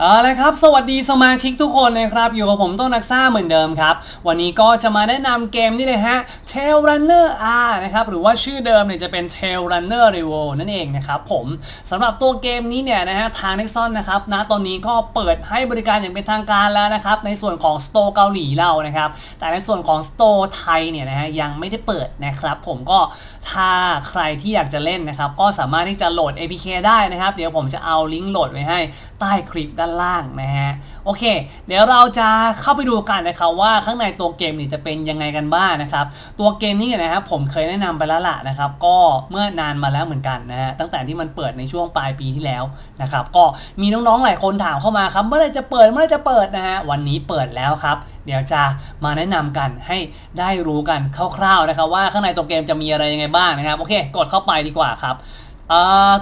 เอาละครับ สวัสดีสมาชิกทุกคนนะครับ อยู่กับผมต้นนักซ่าเหมือนเดิมครับ วันนี้ก็จะมาแนะนำเกมนี่เลยฮะ Tail Runner R นะครับ หรือว่าชื่อเดิมเนี่ยจะเป็น Tail Runner Revo นั่นเองนะครับผมสำหรับตัวเกมนี้เนี่ยนะฮะ ทาง Nexon นะครับณตอนนี้ก็เปิดให้บริการอย่างเป็นทางการแล้วนะครับ ในส่วนของ Store เกาหลีเรานะครับ แต่ในส่วนของ Store ไทยเนี่ยนะฮะยังไม่ได้เปิดนะครับ ผมก็ถ้าใครที่อยากจะเล่นนะครับก็สามารถที่จะโหลด APK ได้นะครับ เดี๋ยวผมจะเอาลิงก์โหลดไว้ให้ใต้คลิปด้านล่างนะฮะโอเค เดี๋ยวเราจะเข้าไปดูกันนะครับว่าข้างในตัวเกมนี่จะเป็นยังไงกันบ้างนะครับ ตัวเกมนี้เนี่ยนะครับผมเคยแนะนำไปแล้วล่ะนะครับ ก็เมื่อนานมาแล้วเหมือนกันนะฮะตั้งแต่ที่มันเปิดในช่วงปลายปีที่แล้วนะครับ ก็มีน้องๆหลายคนถามเข้ามาครับ เมื่อไรจะเปิดเมื่อไรจะเปิดนะฮะวันนี้เปิดแล้วครับ เดี๋ยวจะมาแนะนำกันให้ได้รู้กันคร่าวๆนะครับ ว่าข้างในตัวเกมจะมีอะไรยังไงบ้างนะครับโอเค กดเข้าไปดีกว่าครับ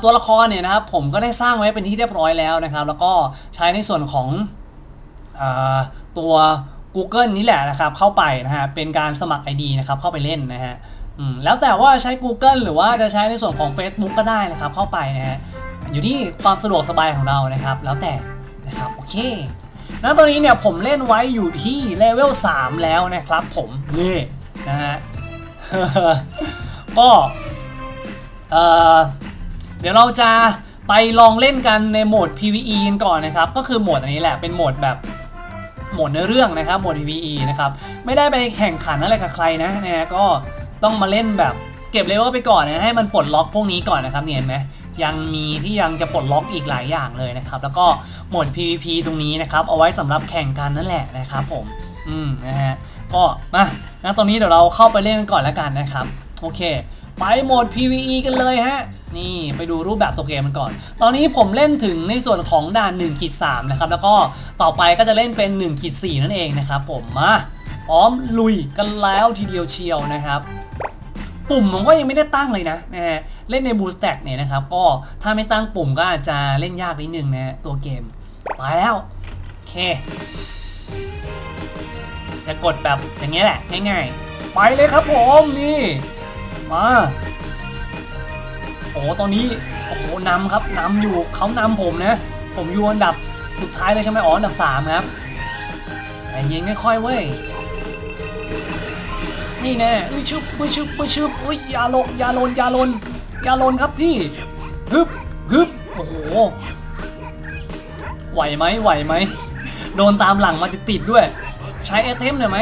ตัวละครเนี่ยนะครับผมก็ได้สร้างไว้เป็นที่เรียบร้อยแล้วนะครับ แล้วก็ใช้ในส่วนของอตัว Google นี่แหละนะครับ เข้าไปนะฮะเป็นการสมัคร ID นะครับเข้าไปเล่นนะฮะแล้วแต่ว่าใช้ Google หรือว่าจะใช้ในส่วนของ Facebook ก็ได้นะครับ เข้าไปนะฮะอยู่ที่ความสะดวกสบายของเรานะครับ แล้วแต่นะครับโอเคณตอนนี้เนี่ยผมเล่นไว้อยู่ที่เลเวล3แล้วนะครับ ผมนี่นะฮะก็เอ่อ เดี๋ยวเราจะไปลองเล่นกันในโหมด PVE กันก่อนนะครับ ก็คือโหมดอันนี้แหละเป็นโหมดแบบโหมดเนื้อเรื่องนะครับโหมด PVE นะครับไม่ได้ไปแข่งขันอะไรกับใครนะนะฮะก็ต้องมาเล่นแบบเก็บเลเวลไปก่อนนะให้มันปลดล็อกพวกนี้ก่อนนะครับเนี่ยเห็นไหมยังมีที่ยังจะปลดล็อกอีกหลายอย่างเลยนะครับ แล้วก็โหมด PVP ตรงนี้นะครับ เอาไว้สำหรับแข่งกันนั่นแหละนะครับ ผม อืมนะฮะก็มานะตอนนี้เดี๋ยวเราเข้าไปเล่นกันก่อนแล้วกันนะครับ โอเค ไปโหมด PVE กันเลยฮะ นี่ไปดูรูปแบบตัวเกมมันก่อน ตอนนี้ผมเล่นถึงในส่วนของด่าน1ขีด3นะครับ แล้วก็ต่อไปก็จะเล่นเป็น1ขีด4นั่นเองนะครับผมมาพร้อมลุยกันแล้วทีเดียวเชียวนะครับ ปุ่มผมก็ยังไม่ได้ตั้งเลยนะนะฮะเล่นในบูสแต็กเนี่ยนะครับ ก็ถ้าไม่ตั้งปุ่มก็อาจจะเล่นยากนิดนึงนะฮะตัวเกมไปแล้วโอเคจะกดแบบอย่างเงี้ยแหละง่ายๆ ไปเลยครับผมนี่ มาโอ้ตอนนี้โอ้โหนำครับนำอยู่เขานำผมนะ ผมอยู่อันดับสุดท้ายเลยใช่ไหมอ๋ออันดับสามครับแต่ยิงค่อยเว้ยนี่แน่อุ้ยชึบอุ้ยชึบอุ้ยชึบอุ้ยยาลนยาลนยาลนยาลนครับพี่ฮึบฮึบโอ้โหไหวไหมไหวไหมโดนตามหลังมาติดๆด้วย ใช้ไอเทมหน่อยไหม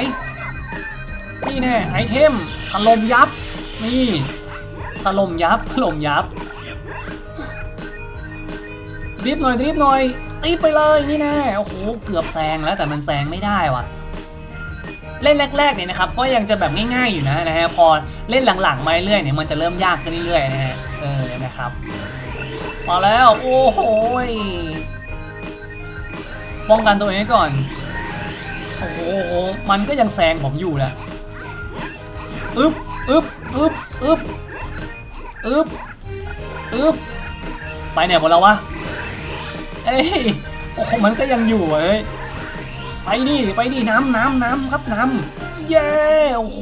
นี่แน่ไอเทมถล่มยับ นี่ถล่มยับถล่มยับรีบหน่อยรีบหน่อยรีบไปเลยนี่แน่โอ้โหเกือบแซงแล้วแต่มันแซงไม่ได้ว่ะ เล่นแรกๆเนี่ยนะครับก็ยังจะแบบง่ายๆอยู่นะนะฮะพอเล่นหลังๆมาเรื่อยๆเนี่ยมันจะเริ่มยากขึ้นเรื่อยๆนะฮะเออนะครับมาแล้วโอ้โหป้องกันตัวเองก่อนโอ้โหมันก็ยังแซงผมอยู่แหละอึ๊บอึ๊บ อึบอึบอึบอึบไปไหนหมดแล้ววะ เอ้ย โอ้โหมันก็ยังอยู่เว้ย ไปนี่ไปนี่น้ำน้ำน้ำครับน้ำเย้ โอ้โห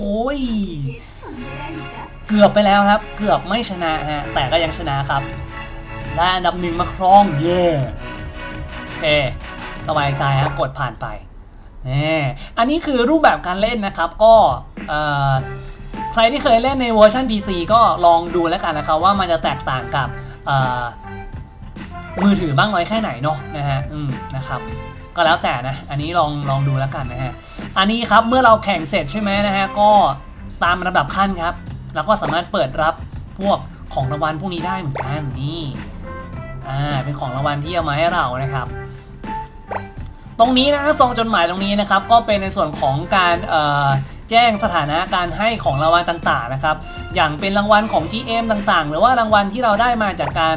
เกือบไปแล้วครับ เกือบไม่ชนะฮะ แต่ก็ยังชนะครับ ได้อันดับหนึ่งมาครอง เย้โอเคสบายใจฮะ กดผ่านไป อันนี้คือรูปแบบการเล่นนะครับ ก็ ใครที่เคยเล่นในเวอร์ชัน PC ก็ลองดูแล้วกันนะครับว่ามันจะแตกต่างกับมือถือบ้างน้อยแค่ไหนเนาะนะฮะอืมนะครับ ก็แล้วแต่นะ อันนี้ลองลองดูแล้วกันนะฮะอันนี้ครับเมื่อเราแข่งเสร็จใช่ไหมนะฮะก็ตามระดับขั้นครับ แล้วก็สามารถเปิดรับพวกของรางวัลพวกนี้ได้เหมือนกันนี่อ่าเป็นของรางวัลที่เอามาให้เรานะครับ ตรงนี้นะซองจดหมายตรงนี้นะครับ ก็เป็นในส่วนของการ แจ้งสถานะการให้ของรางวัลต่างๆนะครับ อย่างเป็นรางวัลของ GM ต่างๆ หรือว่ารางวัลที่เราได้มาจากการ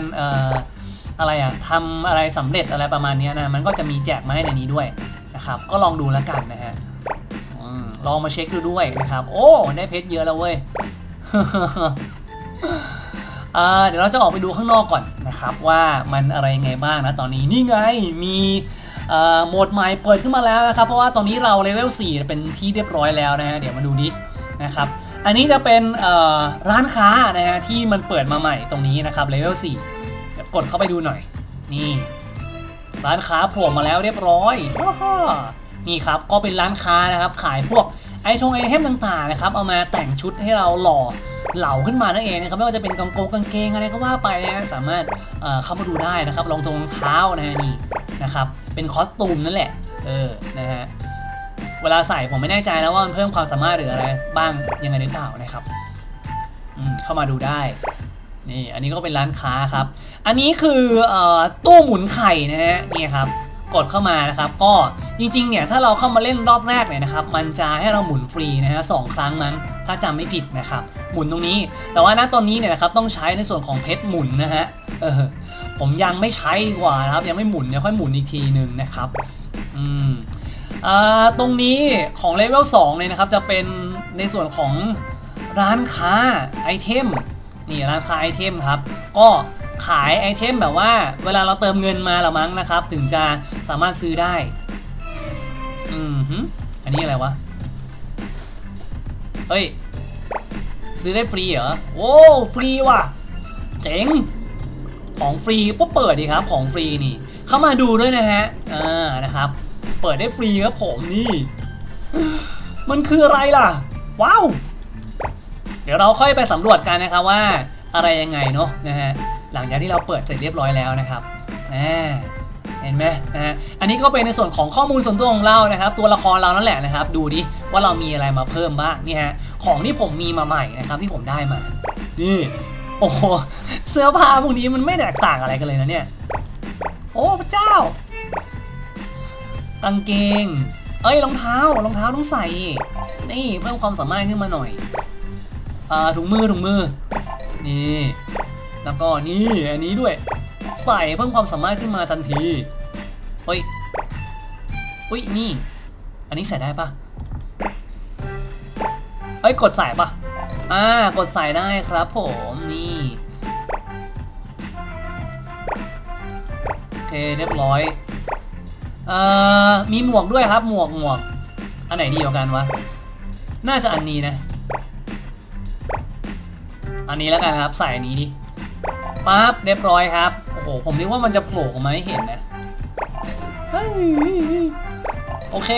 อะไรอะทำอะไรสำเร็จอะไรประมาณนี้นะ มันก็จะมีแจกมาให้ในนี้ด้วยนะครับ ก็ลองดูแล้วกันนะฮะลองมาเช็คดูด้วยนะครับ โอ้ ได้เพชรเยอะแล้วเว้ยเดี๋ยวเราจะออกไปดูข้างนอกก่อนนะครับ ว่ามันอะไรไงบ้างนะตอนนี้นี่ไงมี โหมดใหม่เปิดขึ้นมาแล้วนะครับ เพราะว่าตอนนี้เราเลเวล4เป็นที่เรียบร้อยแล้วนะฮะเดี๋ยวมาดูดินะครับอันนี้จะเป็นร้านค้านะฮะที่มันเปิดมาใหม่ตรงนี้นะครับเลเวล4เดี๋ยวกดเข้าไปดูหน่อย นี่ ร้านค้าโผล่มาแล้วเรียบร้อยนี่ครับก็เป็นร้านค้านะครับขายพวก ไอทงไอเทมต่างๆนะครับเอามาแต่งชุดให้เราหล่อเหล่าขึ้นมานั่นเองนะครับไม่ว่าจะเป็นกางโกงกางเกงอะไรก็ว่าไปนะฮะสามารถเเข้ามาดูได้นะครับรองทงรองเท้านะฮะนี่นะครับเป็นคอสตูมนั่นแหละเออนะฮะเวลาใส่ผมไม่แน่ใจนะว่ามันเพิ่มความสามารถหรืออะไรบ้างยังไงหรือเปล่านะครับอืมเข้ามาดูได้นี่อันนี้ก็เป็นร้านค้าครับ อันนี้คืออตู้หมุนไข่นะฮะนี่ครับ กดเข้ามานะครับ ก็จริงๆเนี่ยถ้าเราเข้ามาเล่นรอบแรกเนี่ยนะครับ มันจะให้เราหมุนฟรีนะฮะสองครั้งมั้งถ้าจำไม่ผิดนะครับ หมุนตรงนี้ แต่ว่าณตอนนี้เนี่ยนะครับต้องใช้ในส่วนของเพชรหมุนนะฮะเออผมยังไม่ใช้กว่านะครับ ยังไม่หมุนเดี๋ยวค่อยหมุนอีกทีหนึ่งนะครับอืมอ่าตรงนี้ของเลเวล2เลยนะครับ จะเป็นในส่วนของร้านค้าไอเทมนี่ร้านค้าไอเทมครับ ก็ ขายไอเทมแบบว่า เวลาเราเติมเงินมาละมั้งนะครับ ถึงจะสามารถซื้อได้ อืมหึอันนี้อะไรวะ เฮ้ย ซื้อได้ฟรีเหรอ โอ้ฟรีว่ะ เจ๋ง ของฟรีปุ๊บเปิดดีครับ ของฟรีนี่ เข้ามาดูด้วยนะฮะ อ่า นะครับ เปิดได้ฟรีครับผมนี่ มันคืออะไรล่ะ ว้าว เดี๋ยวเราค่อยไปสำรวจกันนะครับว่าอะไรยังไงเนาะนะฮะ หลังจากที่เราเปิดเสร็จเรียบร้อยแล้วนะครับเห็นไหมนะฮะอันนี้ก็เป็นในส่วนของข้อมูลส่วนตัวของเรานะครับ ตัวละครเรานั่นแหละนะครับ ดูดิว่าเรามีอะไรมาเพิ่มบ้างนี่ฮะของที่ผมมีมาใหม่นะครับที่ผมได้มา นี่โอ้โหเสื้อผ้าพวกนี้มันไม่แตกต่างอะไรกันเลยนะเนี่ย โอ้พระเจ้ากางเกง เอ้ยรองเท้ารองเท้าต้องใส่ นี่เพิ่มความสามารถขึ้นมาหน่อยอ่าถุงมือถุงมือ นี่ แล้วก็นี่อันนี้ด้วย ใส่เพิ่มความสามารถขึ้นมาทันทีเฮ้ยอุ้ยนี่ อันนี้ใส่ได้ปะเฮ้ยกดใส่ปะอ่ากดใส่ได้ครับผมนี่โอเคเรียบร้อยเอ่อมีหมวกด้วยครับหมวกหมวก อันไหนดีกว่ากันวะ น่าจะอันนี้นะ อันนี้แล้วกันครับ ใส่อันนี้ดิ ปั๊บเรียบร้อยครับ โอ้โห ผมนึกว่ามันจะโผล่ออกมาให้เห็นนะ โอเค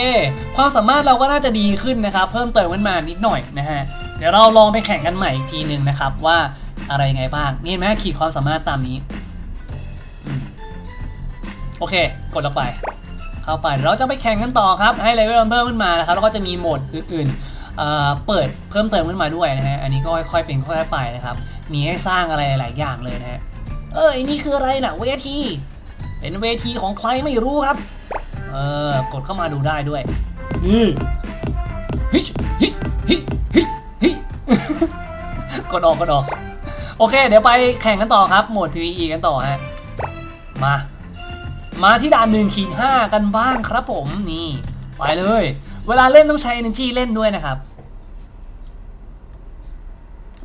ความสามารถเราก็น่าจะดีขึ้นนะครับ เพิ่มเติมขึ้นมานิดหน่อยนะฮะ เดี๋ยวเราลองไปแข่งกันใหม่อีกทีหนึ่งนะครับว่าอะไรไงบ้าง นี่เห็นไหมขีดความสามารถตามนี้อโอเค กดลงไป เข้าไป เราจะไปแข่งกันต่อครับ ให้เลเวลเพิ่มขึ้นมานะครับ แล้วก็จะมีโหมดอื่นๆเเปิดเพิ่มเติมขึ้นมาด้วยนะฮะ อันนี้ก็ค่อยๆเป็นค่อยๆไปนะครับ มีให้สร้างอะไรหลายอย่างเลยนะฮะ เออไอ้นี่คืออะไรนะเวที เป็นเวทีของใครไม่รู้ครับ เออกดเข้ามาดูได้ด้วย นี่ฮิชฮิฮิฮิฮิกดออกกดออก โอเค เดี๋ยวไปแข่งกันต่อครับ โหมด PVE กันต่อฮะ มา มาที่ด่านหนึ่งขีดห้ากันบ้างครับผมนี่ ไปเลย เวลาเล่นต้องใช้ energy เล่นด้วยนะครับ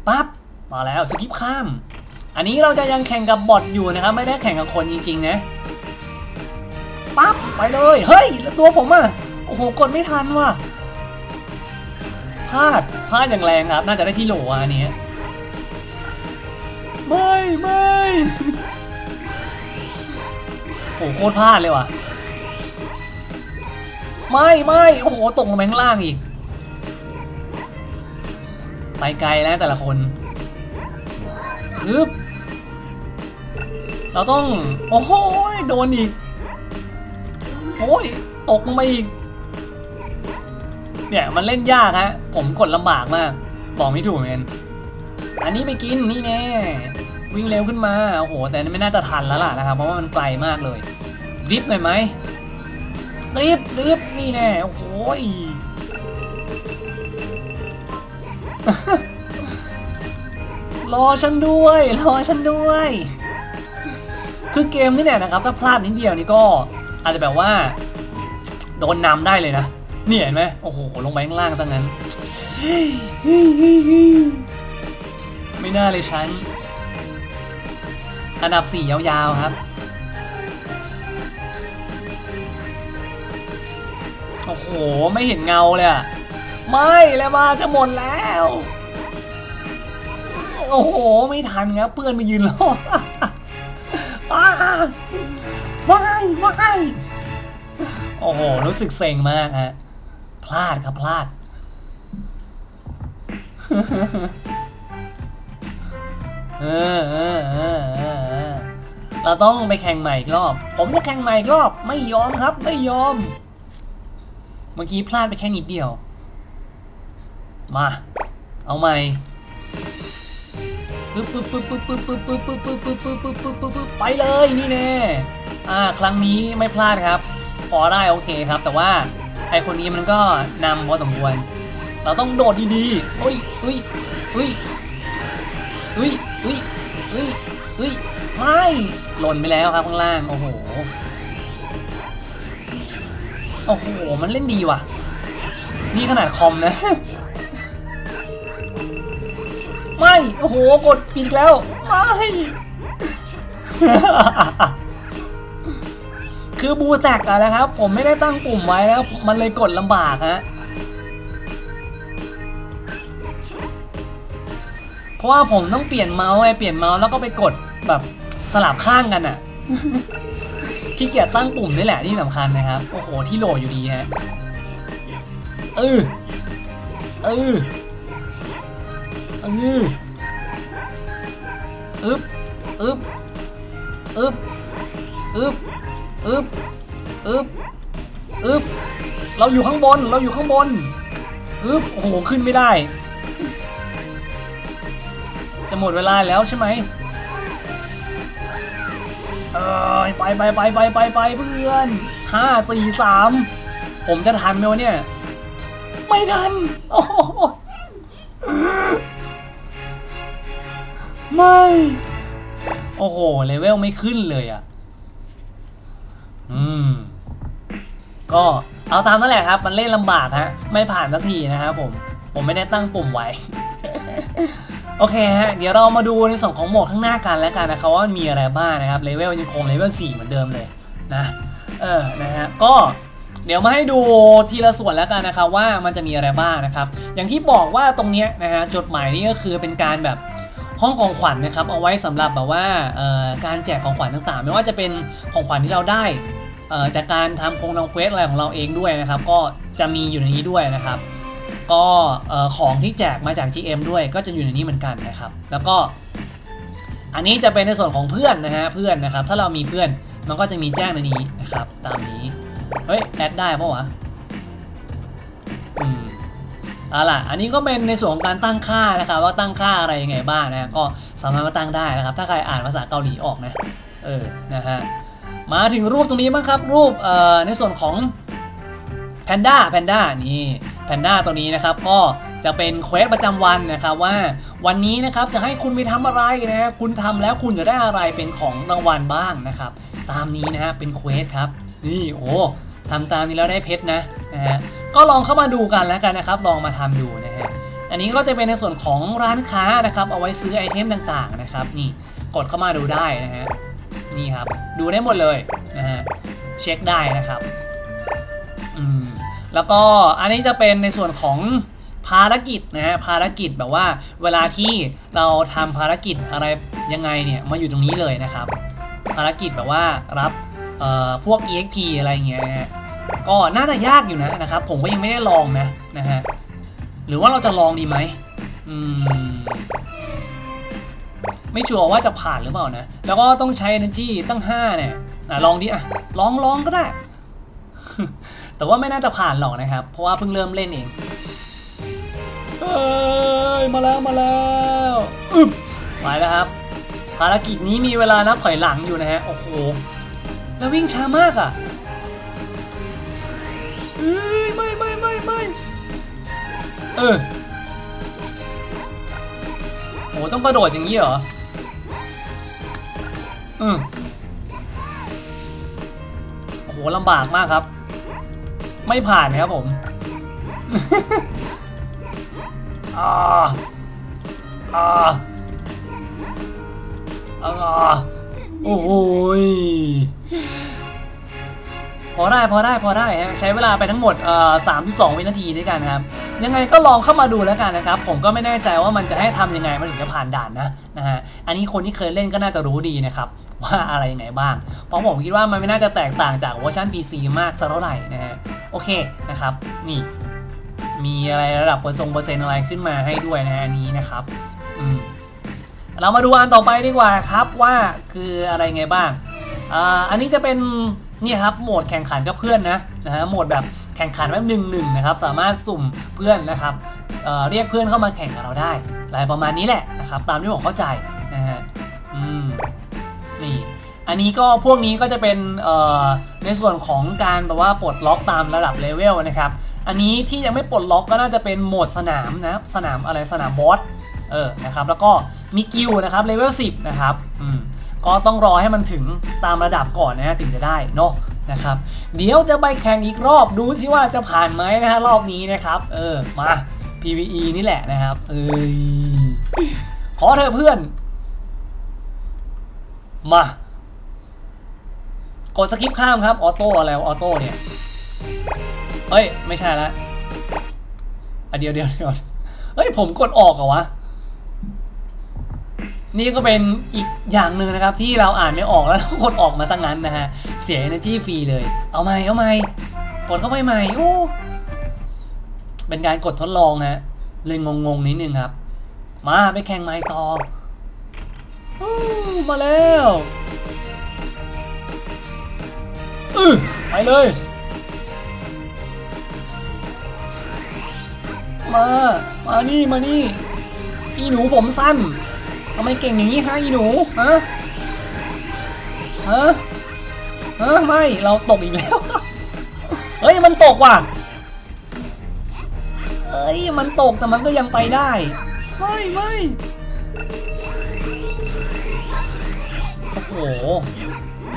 ปั๊บ มาแล้วสกิปข้าม อันนี้เราจะยังแข่งกับบอทอยู่นะครับ ไม่ได้แข่งกับคนจริงๆนะปั๊บไปเลยเฮ้ยตัวผมอะโอ้โหกดไม่ทันว่ะพลาดพลาดอย่างแรงครับน่าจะได้ที่โหลอันนี้ไม่ไม่โอ้โหโคตรพลาดเลยว่ะไม่ไม่โอ้โหตกลงไปข้างล่างอีกไปไกลแล้วแต่ละคน ฮึบเราต้อง โอ้โหโดนอีกโอ้ยตกลงมาอีก เนี่ยมันเล่นยากฮะ ผมกดลำบากมาก บอกไม่ถูกเหมือนกันอันนี้ไปกินนี่แน่วิ่งเร็วขึ้นมา โอ้โห แต่ไม่น่าจะทันแล้วล่ะนะครับ เพราะว่ามันไกลมากเลยริฟต์หน่อยไหมริฟต์ดริฟต์นี่แน่ โอ้โห รอฉันด้วยรอฉันด้วย คือเกมนี่เนี่ยนะครับถ้าพลาดนิดเดียวนี่ก็อาจจะแบบว่า โดนนำได้เลยนะนี่เห็นไหมโอ้โหลงไปข้างล่างซะงั้นไม่น่าเลยฉัน อันดับสี่ยาวๆครับ โอ้โห ไม่เห็นเงาเลยอะไม่แล้วมาจะหมดแล้ว โอ้โห ไม่ทันครับเพื่อนมายืนรอว้าว้ายไม่โอ้โห รู้สึกเซ็งมากฮะ พลาดครับพลาดเออเออเออเออเออเราต้องไปแข่งใหม่อีกรอบ ผมจะแข่งใหม่อีกรอบ ไม่ยอมครับ ไม่ยอม เมื่อกี้พลาดไปแค่นิดเดียว มา เอาใหม่ ปึ๊บปึ๊บปึ๊บปึ๊บปึ๊บปึ๊บปึ๊บปึ๊บปึ๊บปึ๊บปึ๊บปึ๊บปึ๊บปึ๊บไปเลยนี่แน่อ่าครั้งนี้ไม่พลาดครับ พอได้โอเคครับ แต่ว่าไอคนนี้มันก็นำพอสมควรเราต้องโดดดีๆอุ้ยอุ้ยอุ้ยอุ้ยอุ้ยอุ้ยอุ้ยไม่หล่นไปแล้วครับข้างล่าง โอ้โห โอ้โห มันเล่นดีว่ะ นี่ขนาดคอมนะ ไม่ โอ้โห กดปิดแล้ว ไม่ คือบูแตกอะนะครับ ผมไม่ได้ตั้งปุ่มไว้แล้วมันเลยกดลำบากฮะ เพราะว่าผมต้องเปลี่ยนเมาส์ไงเปลี่ยนเมาส์แล้วก็ไปกดแบบสลับข้างกันอะขี้เกียจตั้งปุ่มนี่แหละที่สำคัญนะครับ โอ้โห ที่โหลอยู่ดีฮะ เออ เออ เอออึบอึบอึบอึบอึบอึบอึบเราอยู่ข้างบน เราอยู่ข้างบนอึบโอ้โห ขึ้นไม่ได้ จะหมดเวลาแล้วใช่ไหมเออไปไปไปไปไปไปเพื่อนห้าสี่สามผมจะทันไหมวะเนี่ย ไม่ทัน โอ้โห ไม่ โอ้โห เลเวลไม่ขึ้นเลยอะ อืม ก็เอาตามนั่นแหละครับ มันเล่นลำบากฮะ ไม่ผ่านสักทีนะครับผม ผมไม่ได้ตั้งปุ่มไว้ โอเคฮะ เดี๋ยวเรามาดูในส่วนของโหมดข้างหน้ากันแล้วกันนะครับว่ามันมีอะไรบ้างนะครับ เลเวลยังคงเลเวล4เหมือนเดิมเลยนะ เออ นะฮะ ก็เดี๋ยวมาให้ดูทีละส่วนแล้วกันนะครับว่ามันจะมีอะไรบ้างนะครับ อย่างที่บอกว่าตรงเนี้ยนะฮะจดหมายนี้ก็คือเป็นการแบบ ห้องของขวัญนะครับเอาไว้สำหรับแบบว่าการแจกของขวัญต่างๆ ไม่ว่าจะเป็นของขวัญที่เราได้จากการทำโครงทองเควสอะไรของเราเองด้วยนะครับ ก็จะมีอยู่ในนี้ด้วยนะครับ ก็ของที่แจกมาจาก GM ด้วยก็จะอยู่ในนี้เหมือนกันนะครับ แล้วก็อันนี้จะเป็นในส่วนของเพื่อนนะฮะเพื่อนนะครับ ถ้าเรามีเพื่อนมันก็จะมีแจ้งในนี้นะครับ ตามนี้ เฮ้ยแอดได้ปะวะอืม เอาล่ะ อันนี้ก็เป็นในส่วนของการตั้งค่านะครับว่าตั้งค่าอะไรยังไงบ้างนะก็สามารถมาตั้งได้นะครับ ถ้าใครอ่านภาษาเกาหลีออกนะ เออ นะฮะ มาถึงรูปตรงนี้บ้างครับ รูป เอ่อ ในส่วนของแพนด้า แพนด้า นี่แพนด้าตัวนี้นะครับ ก็จะเป็นเควสประจำวันนะครับว่าวันนี้นะครับจะให้คุณไปทำอะไรนะฮะคุณทำแล้วคุณจะได้อะไรเป็นของรางวัลบ้างนะครับ ตามนี้นะฮะเป็นเควสครับ นี่ โอ้ ทำตามนี้แล้วได้เพชรนะนะฮะก็ลองเข้ามาดูกันแล้วกันนะครับ ลองมาทำดูนะฮะอันนี้ก็จะเป็นในส่วนของร้านค้านะครับ เอาไว้ซื้อไอเทมต่างๆนะครับ นี่กดเข้ามาดูได้นะฮะนี่ครับ ดูได้หมดเลยนะฮะเช็คได้นะครับอืมแล้วก็อันนี้จะเป็นในส่วนของภารกิจนะฮะภารกิจแบบว่าเวลาที่เราทำภารกิจอะไรยังไงเนี่ยมาอยู่ตรงนี้เลยนะครับ ภารกิจแบบว่ารับ พวก EXP อะไรเงี้ยก็น่าจะยากอยู่นะนะครับ ผมก็ยังไม่ได้ลองนะนะฮะหรือว่าเราจะลองดีไหมอืมไม่ชัวร์ว่าจะผ่านหรือเปล่านะ แล้วก็ต้องใช้ energy ตั้ง 5 เนี่ยอะลองดิอะลองลองก็ได้ แต่ว่าไม่น่าจะผ่านหรอกนะครับ เพราะว่าเพิ่งเริ่มเล่นเองเอ้ยมาแล้วมาแล้วอึบไปแล้วครับ ภารกิจนี้มีเวลานับถอยหลังอยู่นะฮะ โอ้โห แล้ววิ่งช้ามากอะเอ้ยไม่ไม่ไม่ไม่เออโหต้องกระโดดอย่างนี้เหรออืมโอ้โหลำบากมากครับ ไม่ผ่านครับผมอ่าอ่าอ่าโอ้โหย พอได้พอได้พอได้ใช้เวลาไปทั้งหมดเอ่อสามสองวินาทีด้วยกันครับ ยังไงก็ลองเข้ามาดูแล้วกันนะครับ ผมก็ไม่แน่ใจว่ามันจะให้ทำยังไงมันถึงจะผ่านด่านนะนะฮะอันนี้คนที่เคยเล่นก็น่าจะรู้ดีนะครับว่าอะไรยังไงบ้าง เพราะผมคิดว่ามันไม่น่าจะแตกต่างจากเวอร์ชัน PC มากสักเท่าไหร่นะฮะโอเคนะครับ นี่ มีอะไรระดับเปอร์ซงเปอร์เซ็นต์อะไรขึ้นมาให้ด้วยนะฮะอันนี้นะครับอืมเรามาดูอันต่อไปดีกว่าครับว่าคืออะไรไงบ้าง อันนี้จะเป็นนี่ครับโหมดแข่งขันกับเพื่อนนะนะฮะโหมดแบบแข่งขันแบบหนึ่งหนึ่งนะครับสามารถสุ่มเพื่อนนะครับเเรียกเพื่อนเข้ามาแข่งกับเราได้อะไรประมาณนี้แหละนะครับตามที่ผมเข้าใจนะฮะอืมนี่อันนี้ก็พวกนี้ก็จะเป็นในส่วนของการแบบว่าปลดล็อกตามระดับเลเวลนะครับอันนี้ที่ยังไม่ปลดล็อกก็น่าจะเป็นโหมดสนามนะครับสนามอะไรสนามบอสเออนะครับแล้วก็มีกิลนะครับเลเวล10นะครับอืม ก็ต้องรอให้มันถึงตามระดับก่อนนะฮะถึงจะได้เนาะนะครับ เดี๋ยวจะไปแข่งอีกรอบดูสิว่าจะผ่านไหมนะฮะรอบนี้นะครับ เออมา PVE นี่แหละนะครับ เอ้ยขอเธอเพื่อน มากดสกิปข้ามครับออโต้อะไรออโต้เนี่ยเฮ้ย ไม่ใช่ละอะเดี๋ยวเดี๋ยวเดี๋ยวเฮ้ยผมกดออกเหรอวะ นี่ก็เป็นอีกอย่างหนึ่งนะครับที่เราอ่านไม่ออกแล้วกดออกมาซะงั้นนะฮะ เสีย energy ฟรีเลย เอาใหม่เอาใหม่กดเข้าไปใหม่โอ้เป็นการกดทดลองฮะเลยงงๆนิดนึงครับ มาไปแข่งไม้ต่ออมาแล้วอือไปเลยมา มานี่ มานี่ อีหนูผมสั้น ทำไมเก่งอย่างนี้ฮะอีหนูฮะฮะฮะไม่เราตกอีกแล้ว เฮ้ยมันตกว่ะเอ้ยมันตกแต่มันก็ยังไปได้ ไม่ไม่โอ้โห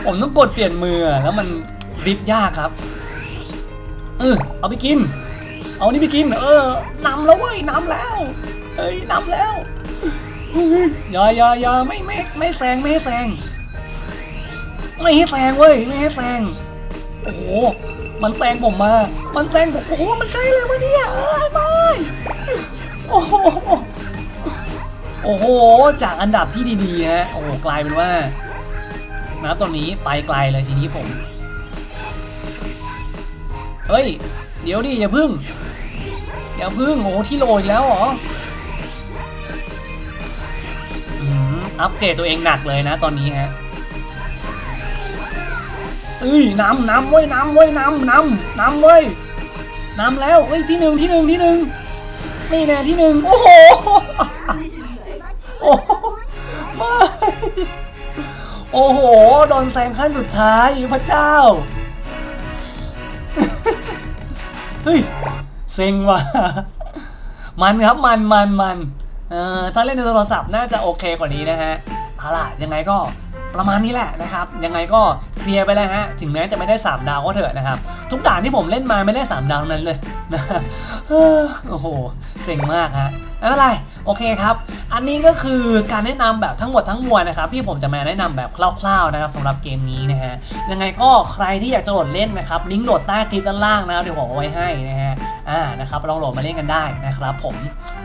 ผมต้องกดเปลี่ยนมือแล้วมันริบยากครับ เออเอาไปกิน เอานี่ไปกิน เออนำแล้วเว้ยนำแล้ว เอ้ยนำแล้ว อย่าอย่าอย่าไม่ไม่ไม่แซงไม่แซงไม่ให้แซงเว้ยไม่ให้แซงโอ้โหมันแซงผมมา มันแซงผมโอ้โหมันใช่เลยวะเนี่ยเอ้ยไม่โอ้โหโอ้โห จากอันดับที่ดีๆฮะโอ้โหกลายเป็นว่านะตอนนี้ไปไกลเลยทีนี้ผมเฮ้ย เดี๋ยวดิอย่าพึ่งอย่าพึ่งโอ้ที่โหลอีกแล้วเหรอ อัปเกรดตัวเองหนักเลยนะตอนนี้ฮะเอ้ยน้ำน้ำเว้ยน้ำเว้ยน้ำน้ำน้ำเว้ยน้ำแล้วเอ้ยที่หนึ่งที่หนึ่งที่หนึ่งนี่แน่ที่หนึ่งโอ้โหโอ้โหไม่โอ้โหโดนแซงขั้นสุดท้ายพระเจ้าเฮ้ยเซ็งว่ะมันครับมันมันมัน อ่อถ้าเล่นในโทรศัพท์น่าจะโอเคกว่านี้นะฮะเอาล่ะยังไงก็ประมาณนี้แหละนะครับยังไงก็เคลียร์ไปแล้วฮะถึงแม้จะไม่ได้ 3 ดาวก็เถอะนะครับ ทุกด่านที่ผมเล่นมาไม่ได้ 3 ดาวนั้นเลยนะโอ้โหเซ็งมากฮะไม่เป็นไรโอเคครับ อันนี้ก็คือการแนะนำแบบทั้งหมดทั้งมวลนะครับ ที่ผมจะมาแนะนำแบบคร่าวๆนะครับสำหรับเกมนี้นะฮะยังไงก็ใครที่อยากจะโหลดเล่นนะครับลิงก์โหลดใต้คลิปด้านล่างนะครับเดี๋ยวผมเอาไว้ให้นะฮะ อ่านะครับลองโหลดมาเล่นกันได้นะครับผม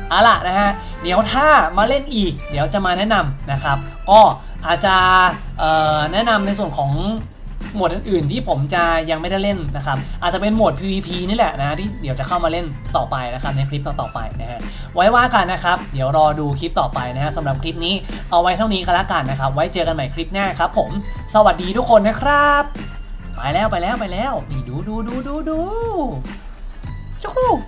เอาล่ะนะฮะเดี๋ยวถ้ามาเล่นอีก เดี๋ยวจะมาแนะนำนะครับ ก็อาจจะแนะนำในส่วนของโหมดอื่นๆที่ผมจะยังไม่ได้เล่นนะครับ อาจจะเป็นโหมด PVP นี่แหละนะที่เดี๋ยวจะเข้ามาเล่นต่อไปนะครับในคลิปต่อๆไปนะฮะไว้ว่ากันนะครับ เดี๋ยวรอดูคลิปต่อไปนะฮะสำหรับคลิปนี้เอาไว้เท่านี้ก็แล้วกันนะครับ ไว้เจอกันใหม่คลิปหน้าครับ ผม สวัสดีทุกคนนะครับ ไปแล้วไปแล้วไปแล้วนี่ดูดูดูดูดู 招呼。